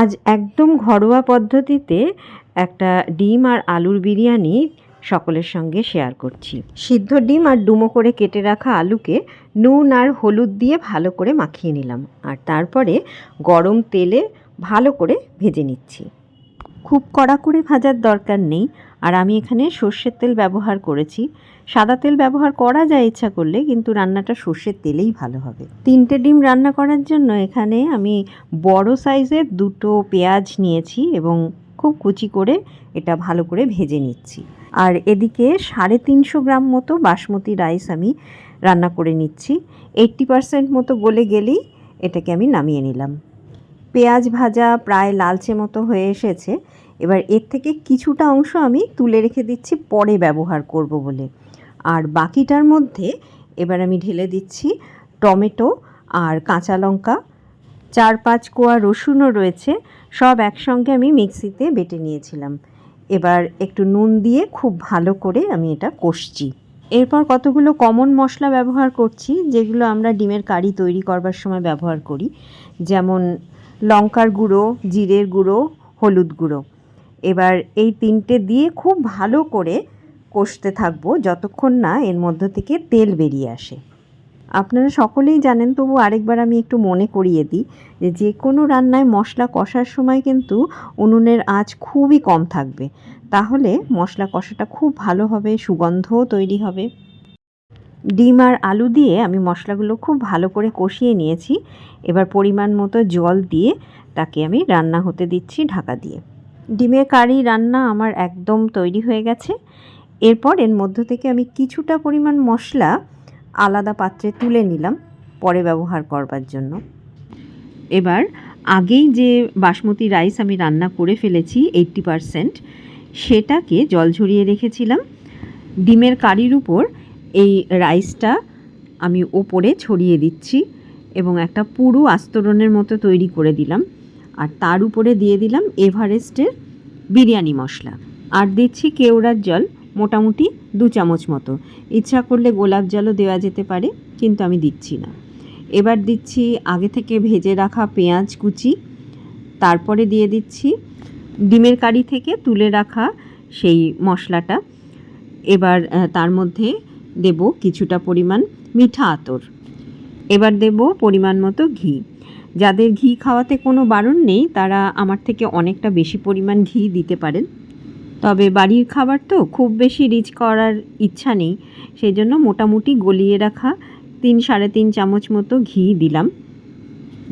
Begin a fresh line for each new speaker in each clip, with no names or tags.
আজ একদম ঘরোয়া পদ্ধতিতে একটা ডিম আর আলুর বিরিয়ানি সকলের সঙ্গে শেয়ার করছি। সিদ্ধ ডিম আর ডুমো করে কেটে রাখা আলুকে নুন আর হলুদ দিয়ে ভালো করে মাখিয়ে নিলাম। আর তারপরে গরম তেলে ভালো করে ভেজে নিচ্ছি। খুব কড়া করে ভাজার দরকার নেই, আর আমি এখানে সর্ষের তেল ব্যবহার করেছি। সাদা তেল ব্যবহার করা যায় ইচ্ছা করলে, কিন্তু রান্নাটা সর্ষের তেলেই ভালো হবে। তিনটে ডিম রান্না করার জন্য এখানে আমি বড় সাইজের দুটো পেঁয়াজ নিয়েছি এবং খুব কুচি করে এটা ভালো করে ভেজে নিচ্ছি। আর এদিকে সাড়ে তিনশো গ্রাম মতো বাসমতি রাইস আমি রান্না করে নিচ্ছি। এইট্টি পারসেন্ট মতো গলে গেলেই এটাকে আমি নামিয়ে নিলাম। পেঁয়াজ ভাজা প্রায় লালচে মতো হয়ে এসেছে। এবার এর থেকে কিছুটা অংশ আমি তুলে রেখে দিচ্ছি, পরে ব্যবহার করব বলে। আর বাকিটার মধ্যে এবার আমি ঢেলে দিচ্ছি টমেটো আর কাঁচা লঙ্কা। চার পাঁচ কোয়া রসুনও রয়েছে, সব একসঙ্গে আমি মিক্সিতে বেটে নিয়েছিলাম। এবার একটু নুন দিয়ে খুব ভালো করে আমি এটা কষছি। এরপর কতগুলো কমন মশলা ব্যবহার করছি, যেগুলো আমরা ডিমের কারি তৈরি করবার সময় ব্যবহার করি। যেমন লঙ্কার গুঁড়ো, জিরের গুঁড়ো, হলুদ গুঁড়ো। এবার এই তিনটে দিয়ে খুব ভালো করে কষতে থাকব যতক্ষণ না এর মধ্য থেকে তেল বেরিয়ে আসে। আপনারা সকলেই জানেন, তবু আরেকবার আমি একটু মনে করিয়ে দিই যে যে কোনো রান্নায় মশলা কষার সময় কিন্তু উনুনের আঁচ খুবই কম থাকবে। তাহলে মশলা কষাটা খুব ভালো হবে, সুগন্ধও তৈরি হবে। ডিম আর আলু দিয়ে আমি মশলাগুলো খুব ভালো করে কষিয়ে নিয়েছি। এবার পরিমাণ মতো জল দিয়ে তাকে আমি রান্না হতে দিচ্ছি ঢাকা দিয়ে। ডিমের কারি রান্না আমার একদম তৈরি হয়ে গেছে। এরপর এর মধ্য থেকে আমি কিছুটা পরিমাণ মশলা আলাদা পাত্রে তুলে নিলাম পরে ব্যবহার করবার জন্য। এবার আগেই যে বাসমতি রাইস আমি রান্না করে ফেলেছি এইট্টি সেটাকে জল ঝরিয়ে রেখেছিলাম। ডিমের কারির উপর এই রাইসটা আমি ওপরে ছড়িয়ে দিচ্ছি এবং একটা পুরো আস্তরণের মতো তৈরি করে দিলাম। আর তার উপরে দিয়ে দিলাম এভারেস্টের বিরিয়ানি মশলা। আর দিচ্ছি কেওড়ার জল, মোটামুটি দু চামচ মতো। ইচ্ছা করলে গোলাপ জলও দেওয়া যেতে পারে, কিন্তু আমি দিচ্ছি না। এবার দিচ্ছি আগে থেকে ভেজে রাখা পেঁয়াজ কুচি। তারপরে দিয়ে দিচ্ছি ডিমের কারি থেকে তুলে রাখা সেই মশলাটা। এবার তার মধ্যে দেব কিছুটা পরিমাণ মিঠা আতর। এবার দেব পরিমাণ মতো ঘি। যাদের ঘি খাওয়াতে কোনো বারণ নেই, তারা আমার থেকে অনেকটা বেশি পরিমাণ ঘি দিতে পারেন। তবে বাড়ির খাবার তো খুব বেশি রিচ করার ইচ্ছা নেই সেই জন্য মোটামুটি গলিয়ে রাখা তিন সাড়ে তিন চামচ মতো ঘি দিলাম।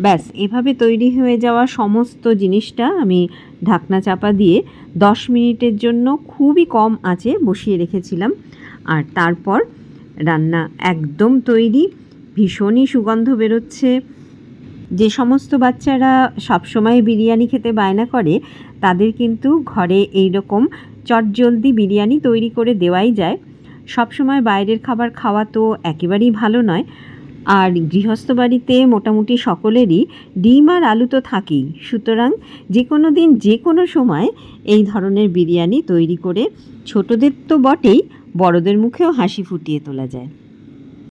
ব্যাস, এভাবে তৈরি হয়ে যাওয়া সমস্ত জিনিসটা আমি ঢাকনা চাপা দিয়ে দশ মিনিটের জন্য খুবই কম আঁচে বসিয়ে রেখেছিলাম। আর তারপর রান্না একদম তৈরি, ভীষণই সুগন্ধ বেরোচ্ছে। যে সমস্ত বাচ্চারা সবসময় বিরিয়ানি খেতে বায়না করে, তাদের কিন্তু ঘরে এই রকম চটজলদি বিরিয়ানি তৈরি করে দেওয়াই যায়। সবসময় বাইরের খাবার খাওয়া তো একেবারেই ভালো নয়। আর গৃহস্থ বাড়িতে মোটামুটি সকলেরই ডিম আর আলু তো থাকেই। সুতরাং যে কোনো দিন যে কোনো সময় এই ধরনের বিরিয়ানি তৈরি করে ছোটদের তো বটেই, বড়দের মুখেও হাসি ফুটিয়ে তোলা যায়।